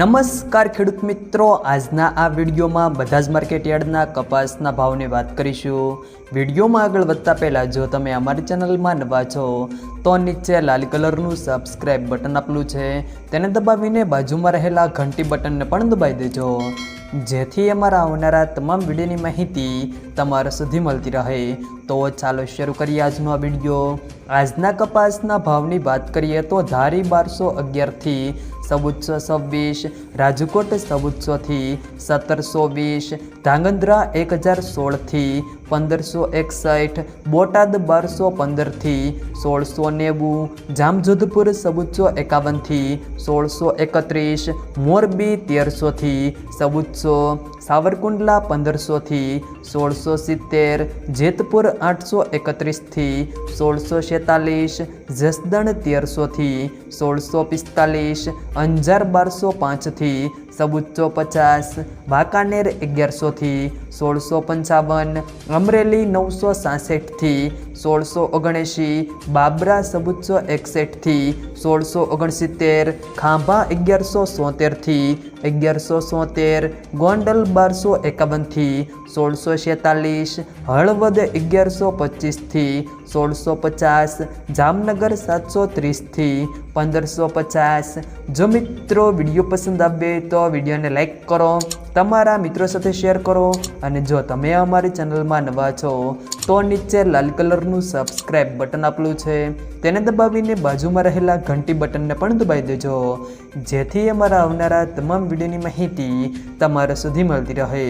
નમસ્કાર ખેડૂત મિત્રો, આજના આ વિડીયોમાં બધા જ માર્કેટ યાર્ડના કપાસના ભાવની વાત કરીશું. વિડીયોમાં આગળ વધતા પહેલાં, જો તમે અમારી ચેનલમાં નવા છો, તો નીચે લાલ કલરનું સબસ્ક્રાઇબ બટન આપેલું છે. તેને દબાવીને બાજુમાં રહેલા ઘંટી બટનને પણ દબાવી દેજો, જેથી અમારા આવનારા તમામ વિડીયોની માહિતી તમારા સુધી મળતી રહે. તો ચાલો શરૂ કરીએ આજનો આ વીડિયો. આજના કપાસના ભાવની વાત કરીએ તો ધારી બારસો અગિયારથી ચૌદસો છવ્વીસ, રાજકોટ ચૌદસોથી સત્તરસો વીસ, ધાંગધ્રા એક હજાર સોળથી પંદરસો એકસઠ, બોટાદ બારસો પંદરથી સોળસો નેવું, જામજોધપુર ચૌદસો એકાવનથી સોળસો એકત્રીસ, મોરબી તેરસોથી ચૌદસો સાવરકુંડલા પંદરસોથી સોળસો સિત્તેર, જેતપુર આઠસો એકત્રીસથી સોળસો છેતાલીસ, જસદણ તેરસોથી સોળસો પિસ્તાલીસ અંજાર બારસો પાંચથી ચૌદસો પચાસ, વાંકાનેર અગિયારસોથી સોળસો પંચાવન, અમરેલી નવસો સાસઠથી સોળસો ઓગણએંશી, બાબરા સબુચ્ચો એકસઠથી સોળસો ઓગણસિત્તેર, ખાંભા અગિયારસો સોતેરથી અગિયારસો સોતેર, ગોંડલ બારસો એકાવનથી સોળસો છેતાલીસ, હળવદ અગિયારસો પચીસથી સોળસો પચાસ, જામનગર સાતસો ત્રીસથી પંદરસો પચાસ. જો મિત્રો વીડિયો પસંદ આવે તો વિડીયોને લાઇક કરો, તમારા મિત્રો સાથે શેર કરો અને જો તમે અમારી ચેનલમાં નવા છો, તો નીચે લાલ કલરનું સબસ્ક્રાઇબ બટન આપેલું છે. તેને દબાવીને બાજુમાં રહેલા ઘંટી બટનને પણ દબાવી દેજો, જેથી અમારા આવનારા તમામ વિડીયોની માહિતી તમારા સુધી મળતી રહે.